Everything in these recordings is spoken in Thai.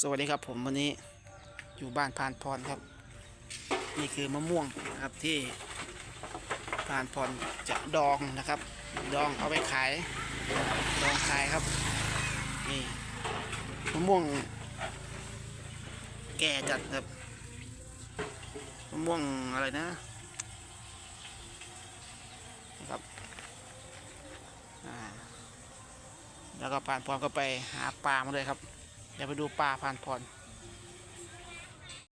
สวัสดีครับผมวันนี้อยู่บ้านพานพรครับ นี่คือมะม่วงนะครับที่พานพรจะดองนะครับ ดองเอาไปขายดองขายครับนี่มะม่วง แก่จัดครับมะม่วงอะไรนะนะครับแล้วก็พานพรก็ไปหาปลามาเลยครับ เดี๋ยวไปดูปลาพานพร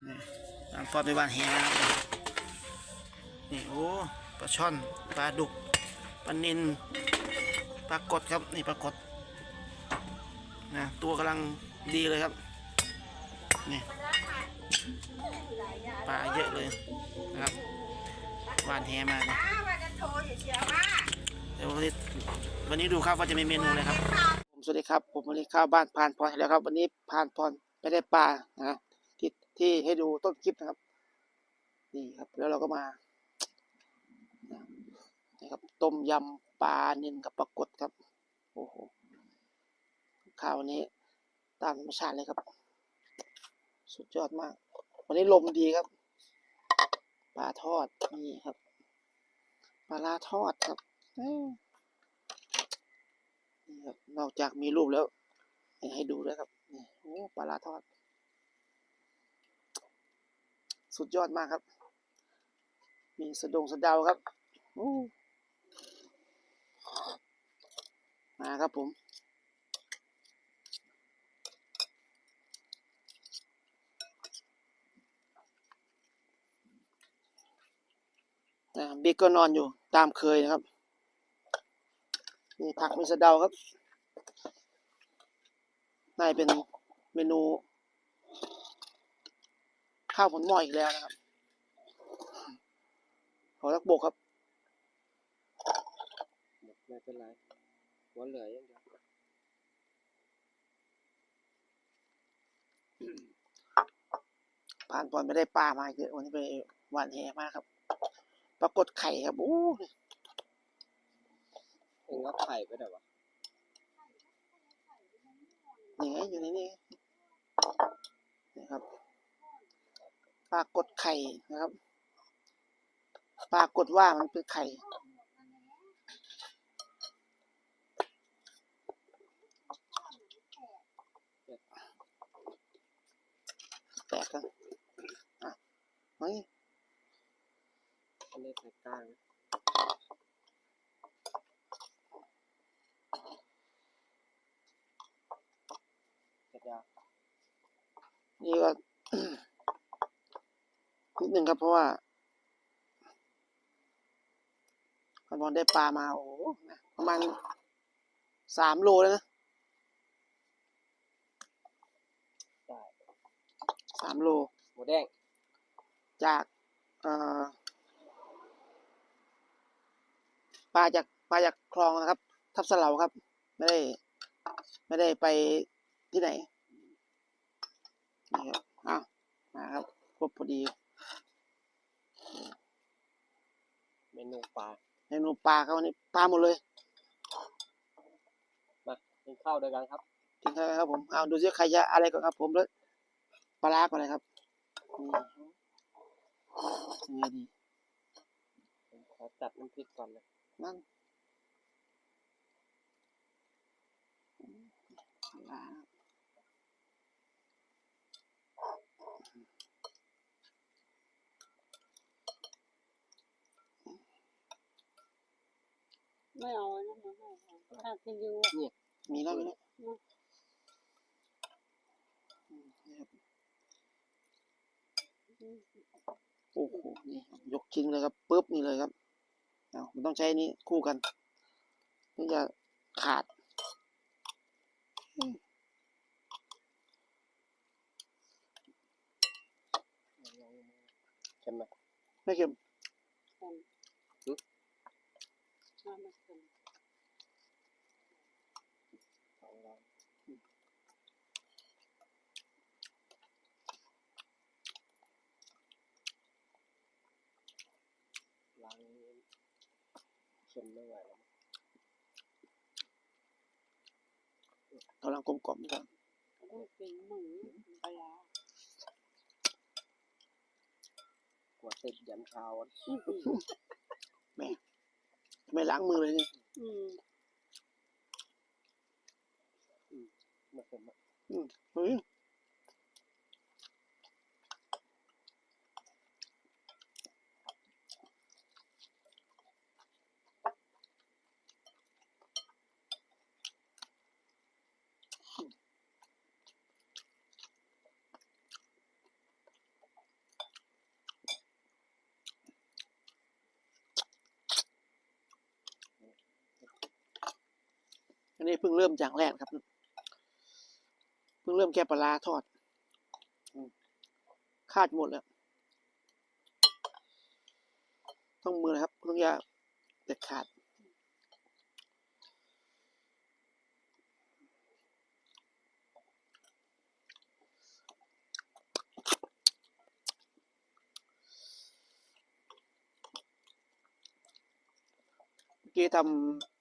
นี่พานพรไปบ้านแหนะครับนี่โอ้ปลาช่อนปลาดุกปลานินปลากดครับนี่ปลากดนะตัวกำลังดีเลยครับนี่ปลาเยอะเลยนะครับหวานแหมาเนี่ยอ้าวว่าจะโทรอยู่เชียวว่าเดี๋ยววันนี้วันนี้ดูครับว่าจะมีเมนูอะไรครับผม สวัสดีครับ ผมวันนี้ข้าวบ้านพานพรแล้วครับ วันนี้พานพรไม่ได้ปลานะที่ที่ให้ดูต้นคลิปนะครับ นี่ครับ แล้วเราก็มานี่ครับต้มยำปลาเนินกับปลากดครับ โอ้โหข้าววันนี้ตามธรรมชาติเลยครับ สุดยอดมาก วันนี้ลมดีครับปลาทอดนี่ครับปลาลาทอดครับอ้ยนี่ ครับ นอกจากมีรูปแล้วยังให้ดูด้วยครับนี่โอ้ปลาลาทอด สุดยอดมากครับ มีสะดงสะดาวครับมาครับผมนะบิ๊กก็นอนอยู่ตามเคยนะครับ มีผักมีสะเดาครับ น่าจะเป็นเมนู ข้าวผลหม้ออีกแล้วนะครับ ขอรักบกครับไม่เป็นไรหัวเหลืออย่างเดียวผ่านบอลไม่ได้ปลามาอีกเลยวันนี้ไปหวานแหมากครับ ปรากฏไข่ครับโอ้เองก็ไข่ไปไหนวะ นี่ไงอยู่ในนี่นี่ครับปรากฏไข่นะครับปรากฏว่ามันเป็นไข่แตกกันอะเฮ้ยอันนี้ใส่กลางเสร็จแล้ว นี่ก็นิดนึงครับเพราะว่าพันบอลได้ปลามา โอ้โหนะประมาณสามโลแล้วนะได้สามโลหมูแดง จากเอ่อปลาจากปลาจากคลองนะครับ ทับสะเหลาครับ ไม่ได้ ไม่ได้ไปที่ไหน นี่ครับอ้าวมาครับครบพอดีเมนูปลาเมนูปลาครับวันนี้ปลาหมดเลยมากินข้าวด้วยกันครับกินข้าวไหมครับผมเอาดูซิใครจะอะไรก่อนครับ ผมแล้วปลาร้าก่อนเลยครับนี่ยังไงดีผมขอจัดน้ำพริกก่อนนะนั่นปลาร้า ไม่เอาอันนั้นมาให้ค่ะถ้ากินอยู่อะมีแล้วมีแล้วอืมนี่ครับโอ้โหนี่ยกชิ้นเลยครับปุ๊บนี่เลยครับเอามันต้องใช้นี้คู่กันนี่จะขาดใช่ไหมไม่เค็ม Not much ละล้างเค็มไม่ไหวแล้วกำลังกลมกล่อมดีกว่า Có đôi chuyện mừng, gọi là กลัวยันเช้าอะนแม่ ไม่ล้างมือเลยเนี่ยอืมไม่เค็ม นนี้เพิ่งเริ่มอย่างแรกครับ เพิ่งเริ่มแค่ปลาทอดคาดหมดแล้ว ต้องมือนะครับต้องอย่าเด็ดขาดเมื่อกี้ทำ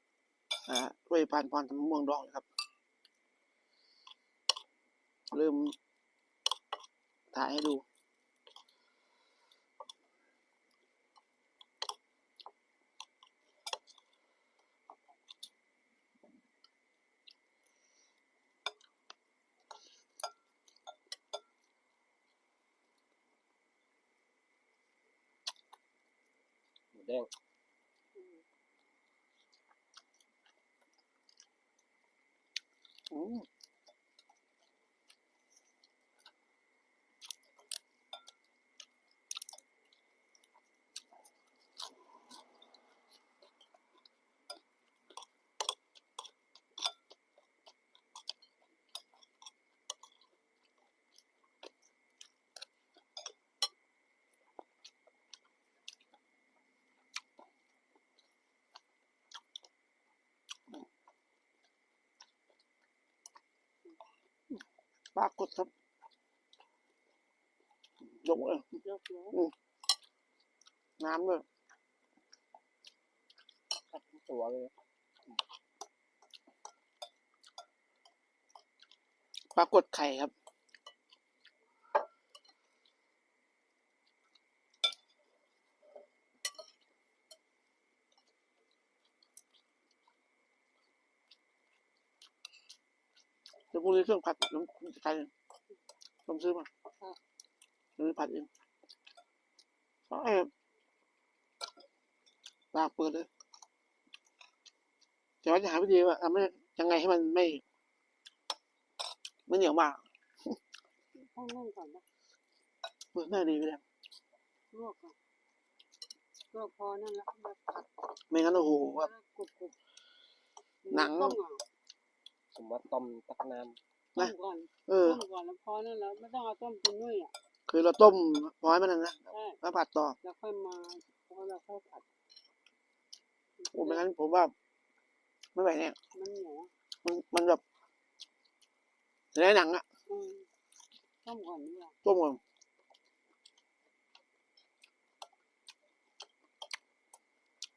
อ่าด้วยพานพรทำมะม่วงดองนะครับลืมถ่ายให้ดู หมูแดง อืม ปลากดครับยกเลยยกเลยน้ำด้วยตัดทั้งตัวเลยปลากดไข่ครับ เดี๋ยวพรุ่งนี้เครื่องผัดน้ำไก่ต้องซื้อมาหรือผัดเองเพราะไอ้ปากเปิดเลยแต่ว่าจะหาวิธีว่าทำให้ยังไงให้มันไม่ไม่เหนียวมากต้องนึ่งก่อนนะเปิดได้ดีไปแล้วลวกก่อนลวกพอนั่นแล้วแบบผัดไม่งั้นโอ้โหแบบแล้วกรุบกรุบหนังต้มอะ ผมว่าต้มตักน้ต้มก่อนเออ ต้มก่อนแล้วพอนั่นแล้วไม่ต้องเอาต้มจนนุ่ยอะคือเราต้มพอให้มันนั่นนะใช่แล้วผัดต่อแล้วค่อยมาพอเราค่อยผัดโอ้ไม่งั้นผมว่า ไม่ไหวเนี่ย มันเหนียวมันมันแบบในหนังอะอืมต้มก่อนดีกว่าต้มก่อน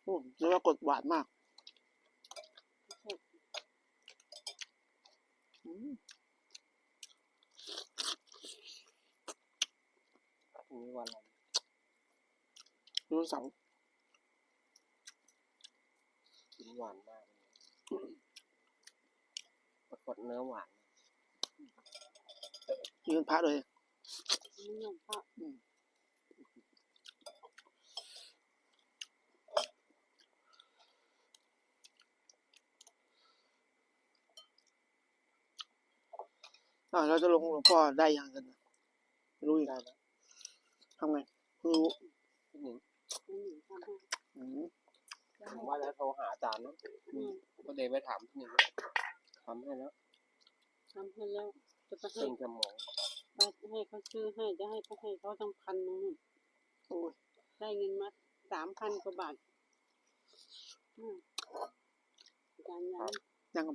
โอ้เรียกว่ากดหวานมากอืมำ พรุ่งนี้วันอะไรดูเสาร์กินหวานมากเลยปรากฏเนื้อหวานกินพระเลยมันยังพระ อ่าเราจะลงหลวงพ่อได้ยังกันนะไม่รู้อีกได้แล้วทำไงเพิ่งรู้พี่หนิงมันหนีทำให้อืมผมว่าจะโทรหาอาจารย์นะอืมก็เดยวไปถามพี่หนิงทำให้แล้วทำให้แล้ว จะไปให้เป็นสมองไปให้เขาซื้อให้จะให้เขาให้เขาตั้งพันนึงโอ้ยได้เงินมาสามพันกว่าบาทอืมอาจารย์ยังยัง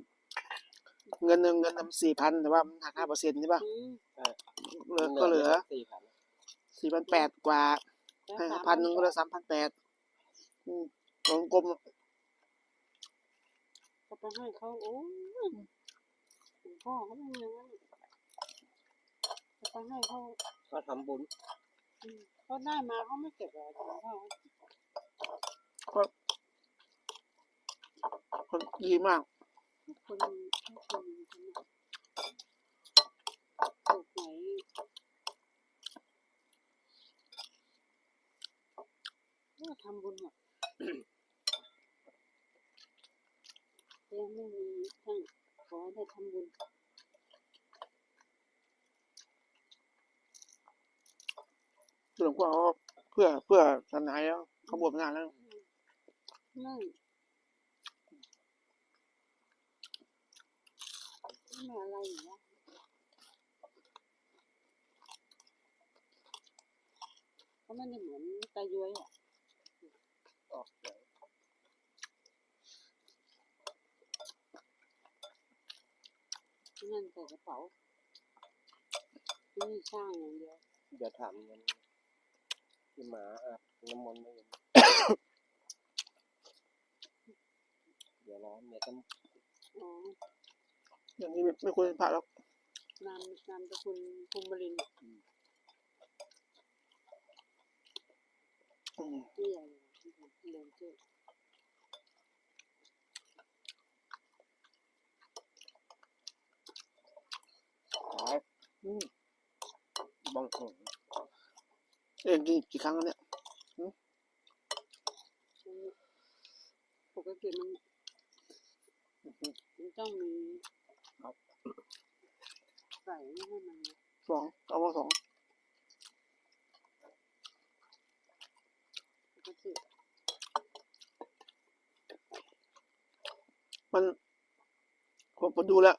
เงินหนึ่งเงินทำสี่พันแต่ว่ามันหักห้าเปอร์เซ็นต์ใช่ป่ะอืมเหลือก็เหลือสี่พันสี่พันแปดกว่าแล้วให้สามพันหนึ่งก็เหลือสามพันแปดอืมลงกลมก็ไปให้เขาโอ้ยหลวงพ่อเขาไม่อย่างนั้นจะไปให้เขาก็ทำบุญอืมเขาได้มาเขาไม่เก็บเลยของเขาคนดีมาก คนทุกคนทำปลูกไหนก็ทำบุญหมดยังไม่มีช่างขอได้ทำบุญหลวงพ่อเพื่อเพื่อศาสนาแล้วเขาบวชมานานแล้วไม่ ไม่อะไรอยู่วะก็ไม่ได้เหมือนตาย้วยอะออกเสียงที่นั่นใส่กระเป๋าที่นี่างอย่างเดียวเดี๋ยวถามมันที่หมาอาบน้ำมนต์ไม่เห็นเดี๋ยวร้อนเดี๋ยวจะอ๋อ อย่างนี้ไม่ไม่ควรเป็นพระแล้วนามนามตะคุณภูมิรินทร์อืมที่ใหญ่เลยที่เรียนเจ้ขายอืมบังหงเองกินกี่ครั้งแล้วเนี่ย มันปกติมันมันต้องมีใส่ไม่ให้มัน สองเอามาสอง ปกติ มันผมผมดูแล้ว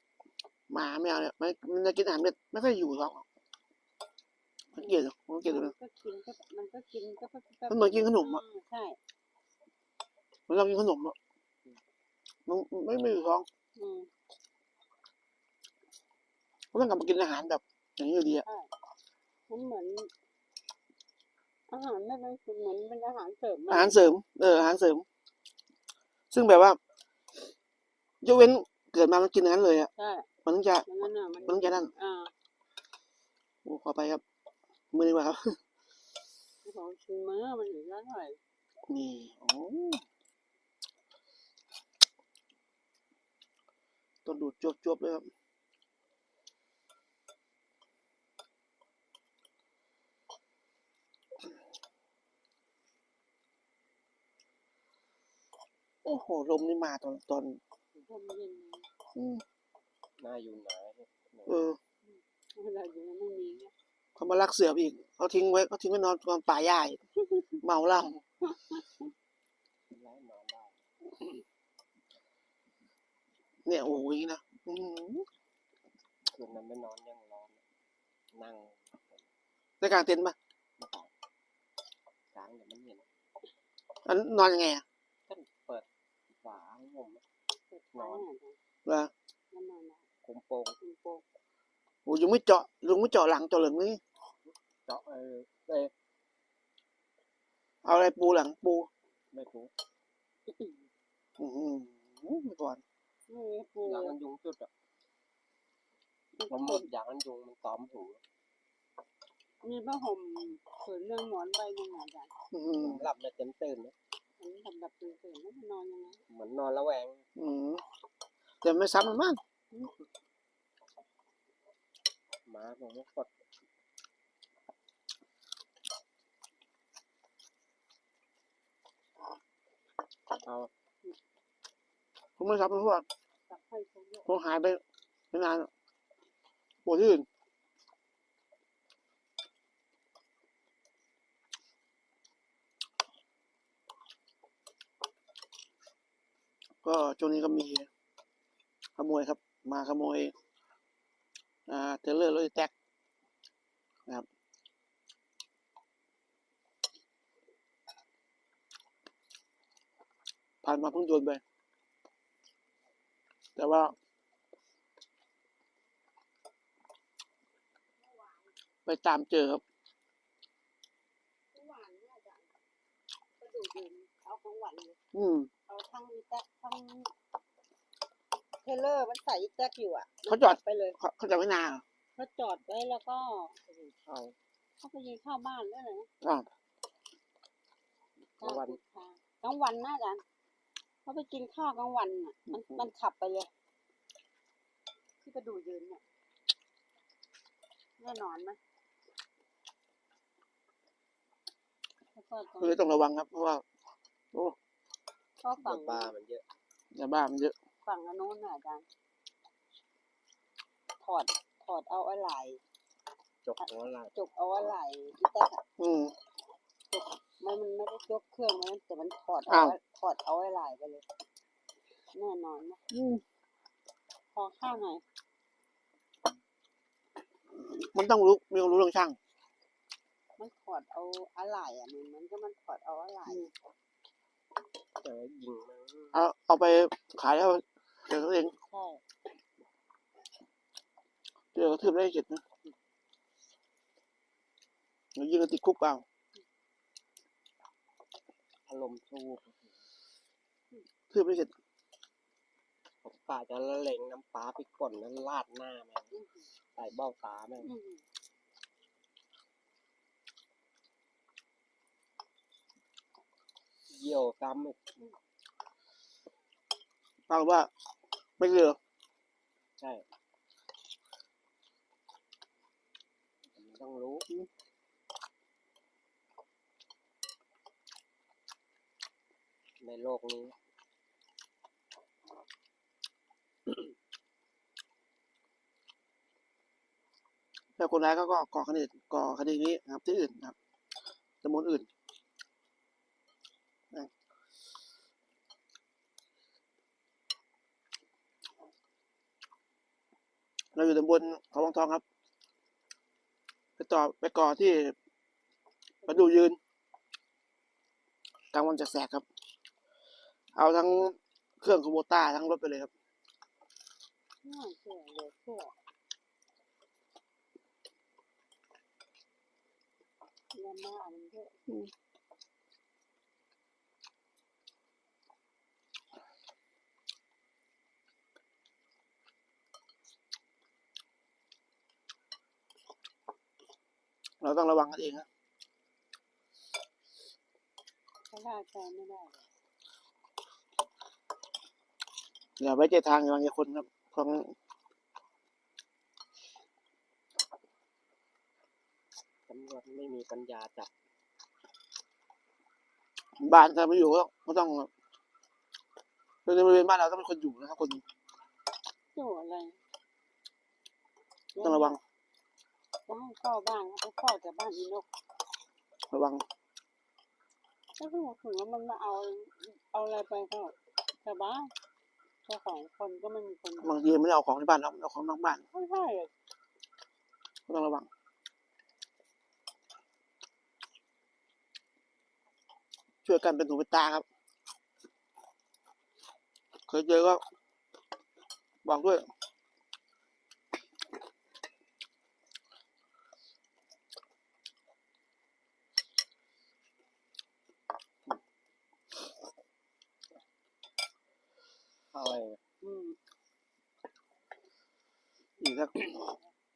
หมาแมวเนี่ยมันมันจะกินอาหารเม็ดไม่ค่อยอยู่ท้องหรอกสังเกตดูสังเกตดู มั นะ นก็กินก็มัน ก็กินก็แป๊บแป๊บมันเหมือนกินขนมอะ ใช่เหมันเรากินขนมอะมันไม่ไม่อยู่ท้องอืมมันต้องกลับมากินอาหารแบบ อย่างนี้อยู่ดีอะใช่มันเหมือน อาหารไม่เป็นเหมือนเป็นอาหารเสริมอาหารเสริมเอออาหารเสริม ซึ่งแบบว่ายกเว้นเกิดมามันกินอย่างนั้นเลยอะใช่มันต้องจะอย่างนั้นน่ะมันมันต้องจะนั่น อ่า โอ้ขอไปครับ มือดีกว่าครับ ที่บอกชิมมื้อมันอยู่แล้วเท่าไหร่นี่โอ้ต้องดูดจวบๆเลยครับโอ้โหลมนี่มาตอนตอนลมเย็นอืมหน้าอยู่ไหนเออเวลาอยู่นั้นไม่มีไง เขามาลักเสือไปอีกเขาทิ้งไว้เขาทิ้งไว้นอนตอนป่าหญ้าอีกเมาเหล้าไล่หมาได้เนี่ยโอ้โหอย่างนี้นะอื้อหือคืนนั้นไม่นอนยังร้อนนั่งได้กลางเต็นท์ปะไม่ตายกลางเดี๋ยวมันเห็นอันนอนยังไงอะท่านเปิดฝาให้ผมเปิดท้ายอะเหรอมันนอนอะคุมโปงคุณโปก โอ้ยังไม่เจาะลุงไม่เจาะหลังเจาะเหลืองนี่เจาะเออเอ้ยเอาอะไรปูหลังปูไม่ถูกอือหือไปก่อนไม่มีปูอย่างนั้นยุงจุดอะผมหมดอย่างนั้นยุงมันตอมหูมีผ้าห่มผืนเรื่องหมอนใบหนึ่งอะจ้ะอือหือผมหลับไม่เต็มตื่นนะมันดับดับตื่นตื่นแล้วมันนอนยังไงเหมือนนอนระแวง อืมแต่ไม่ซ้ำมันมากห มาผมก็กดเอาผมไม่ซ้ำมันพวกให้เขาเยอะผมหายไปไม่นานอะปวดที่อื่นก็ช่วงนี้ก็มีขโมยครับ มาขโมย อ่าเทรลเลอร์รถอีแท็กนะครับผ่านมาเพิ่งโดนไป แต่ว่า ไปตามเจอครับทุกวันเนี่ยจ้ะก็ดูดูเอาของหวานเลยอืมเอาทั้งอีแต๊กทั้ง เทเลอร์มันใส่อีแต๊กอยู่อะเขาจอด ไปเลยเขาเขาจะไม่นานเหรอเขาจอดไว้แล้วก็เอาเขาไปยิงข้าวบ้านด้วยเหรออ่ากลางวัน กลางวันน่าจะเขาไปกินข้าวกลางวันน่ะ มันมันขับไปเลย ที่ไปดูยืนเนี่ยแน่นอนไหมแล้วก็ตรงก็เลยต้องระวังครับ เพราะว่า โอ้ก็ฝั่งปลามันเยอะ ยาบ้ามันเยอะ ฝั่งอันโน้นน่ะอาจารย์ถอดถอดเอาอะไรจกหัวไหล่จกเอาอะไรอีแต๊กอะอืมมันมันไม่ได้ยกเครื่องมันแต่มันถอดอ้าเอาว ถอดเอาอะไรไปเลยแน่นอนนะอืมพอข้าวหน่อยมันต้องรู้มีความรู้เรื่องช่าง มันถอดเอาอะไรอะมันมันก็มันถอดเอาอะไรแต่ว่ายิงมันเอาเอาไปขายแล้ว เดี๋ยวตัวเองใช่เดี๋ยวกระทืบได้เจ็ดนะเดี๋ยวยิงกันติดคุกเปล่าอารมณ์สู้ทืบได้เจ็ดผมกะจะละเลงน้ำปลาไปก่อนแล้วลาดหน้าแม่งอื้อหือใส่เบ้าตาแม่งอื้อหือเยี่ยวซ้ำอีกปรากฏว่า ไม่เหลือใช่มันต้องรู้ในโลกนี้แต่คนร้ายเขาก็ก่อคดีก่อคดีนี้นะครับ ที่อื่นนะครับตำบลอื่นนะเรา อยู่ตำบลเขาวังทองครับ ไปต่อไปก่อที่ประดูยืนกลางวันจะแสกๆครับ เอาทั้งเครื่องคูโบต้าทั้งรถไปเลยครับน่าเชื่อเหลยเชื่อเยอะมากมันเยอะ เราต้องระวังกันเองครับเขาล่าใจไม่ได้เลยอย่าไว้ใจทางอย่าวางใจคนครับของตำรวจไม่มีปัญญาจับบ้านถ้าไม่อยู่ก็ก็ต้องคือในบริเวณบ้านเราต้องเป็นคนอยู่นะครับคนอยู่อะไรต้องระวัง จะให้เข้าบ้านเขาไปเข้าแต่บ้านอีนกระวังถ้าถึงถึงแล้วมันมาเอาเอาอะไรไปก็ชาวบ้านเจ้าของคนก็ไม่มีคนบางทีไม่ได้เอาของที่บ้านเราเอาของนอกบ้านไม่ใช่เลยก็ต้องระวังช่วยกันเป็นหูเป็นตาครับ เคยเจอก็บอกด้วย เข้าไป อืม อีกสัก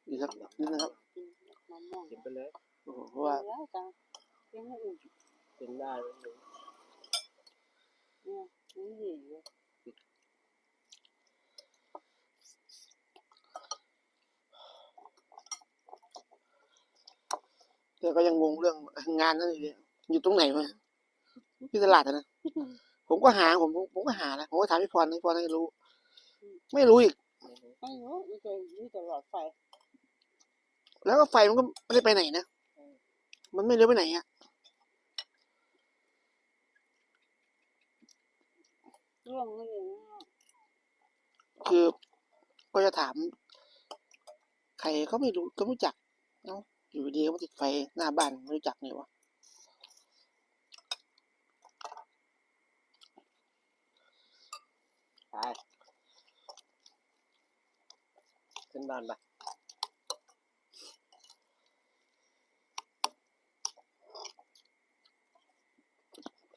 อีกสักนิดนะครับ กินมะม่วง กินไปเลย โอ้โห เพราะว่าแล้วจ้ะยังไม่อื่นกินได้ไม่รู้เนี่ยนี่หยีเลยแต่ก็ยังงงเรื่องงานนั่นอยู่อยู่ตรงไหนวะที่ตลาดอะนะ ผมก็หาผมผมผมก็หานะผมก็ถามพี่พรพี่พรให้รู้ ไม่รู้อีก ไม่รู้ไม่รู้มีแต่มีแต่หลอดไฟ แล้วก็ไฟมันก็ไม่ได้ไปไหนนะ มันไม่เลี้ยวไปไหนอะเรื่องนี้เองคือก็จะถาม ใครเขาไม่รู้ก็ไม่รู้จักเนาะอยู่ดีก็มาติดไฟหน้าบ้านไม่รู้จักเนี่ยวะไปขึ้นบ้านไป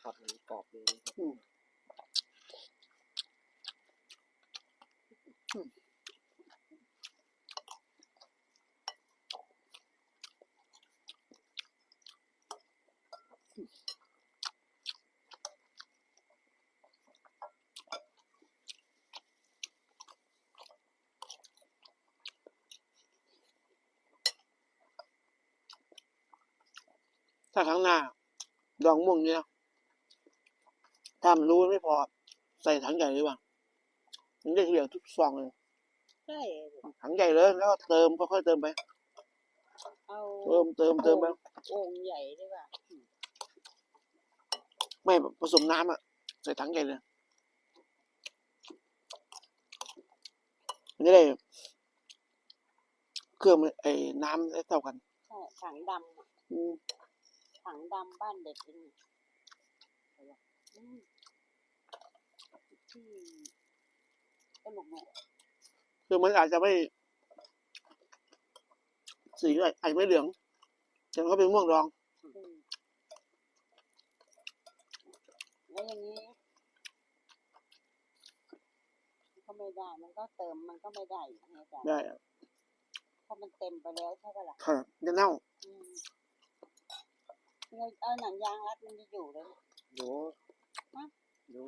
ขับมันกรอบเลย อืม ถ้าครั้งหน้า ด องม่วงเนี่ยนะถ้ามันรู้ไม่พอ ใส่ถังใหญ่ดีกว่ามันได้ทีเดียวทุกซองเลยใช่ถังใหญ่เลยแล้วก็เติมค่อยๆเติมไปเอาเติมเติมเติมไปโอ่งใหญ่ดีกว่าไม่ผสมน้ำอะ ใส่ถังใหญ่เลยมันจะได้เครื่องมันไอ้น้ำได้เท่ากันใช่ถังดำอะอืม ถังดำบ้านเด็กเป็นไงอะไรวะอืมที่ตลกเนี่ยคือมันอาจจะไม่ สีอาจอาจจะไม่เหลืองแต่มันก็เป็นม่วงดองอืมแล้วอย่างนี้มันก็ไม่ได้ มันก็เติมมันก็ไม่ได้อีกไงจ๊ะได้อะเพราะมันเต็มไปแล้วใช่ปะล่ะค่ะจะเน่าอืม เราเอาหนังยางรัดมันจะอยู่เลยรู้ฮะรู้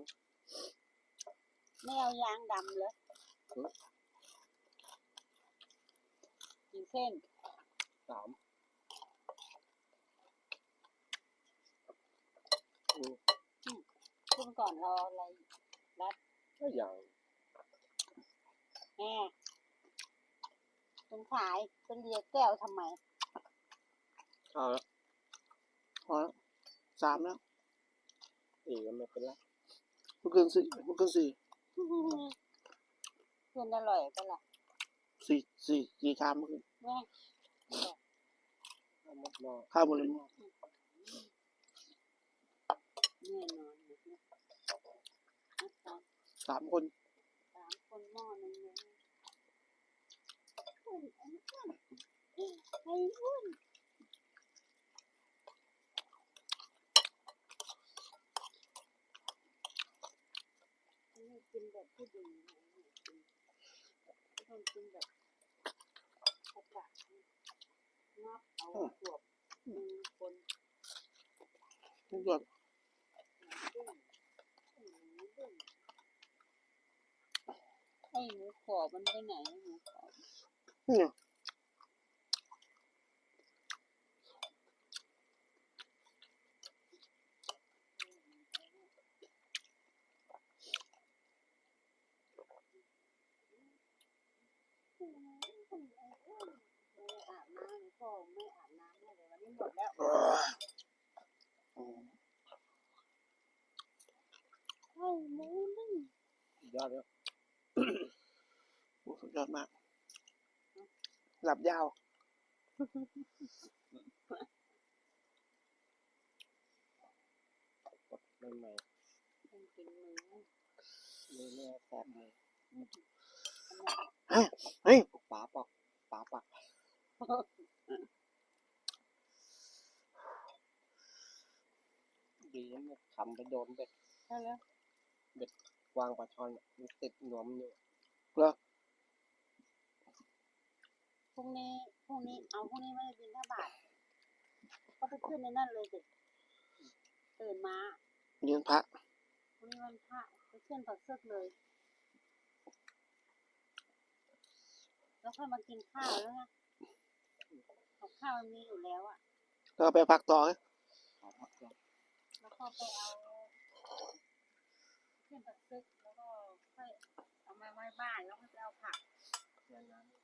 ไม่เอายางดำเลยอืมกี่เส้นสามอืมคุณก่อนเราเอาอะไรก็อย่างแหมคุณขายเป็นเรียแก้วทำไม เอาละ พอแล้วสามแล้วอีกก็ไม่เป็นไรเมื่อคืนสี่เมื่อคืนสี่เพื่อนอร่อยปะล่ะสี่สี่สี่ชามเมื่อคืนแม่เอาหมดหม้อข้าวหมดเลยหม้อแน่นอนนะนะคะสามคนสามคนหม้อนึงเลยไอ้อ้วนอัน กินแบบผู้ดีนะไม่ต้องกินแบบกระปะงับเอาขวบมือคนทุกอย่างไอ้หมูขอบมันไปไหนหมูขอบนี่ไง ไม่อาบน้ำพ่อไม่อาบน้ำเลยวันนี้หมดแล้ว อืม ไอ้หมูนึ่ง ยอดแล้ว โอ้สุดยอดมาก หลับ ยาวกดใหม่ใหม่เป็นกินมือๆมือแม่แสบมือเฮ้ยป๋าปอกป๋าปักดีนะมันขำไปโดนเบ็ดใช่แล้ววางปลาช่อนมันติดหนวมอยู่ เหรอ พรุ่งนี้พรุ่งนี้เอาพรุ่งนี้ไม่ได้บินห้าบาทก็ไปขึ้นในนั่นเลยสิตื่นมาเลี้ยงพระพรุ่งนี้วันพระไปขึ้นผักเสือกเลย แล้วค่อยมากินข้าวแล้วไงกับข้าวมันมีอยู่แล้วอะแล้วก็ไปพักต่อไงป๋าปักก่อนแล้วก็ไปเอาขึ้นผักซึกแล้วก็ค่อยเอามาไว้บ้านแล้วก็ไปเอาผักนานๆ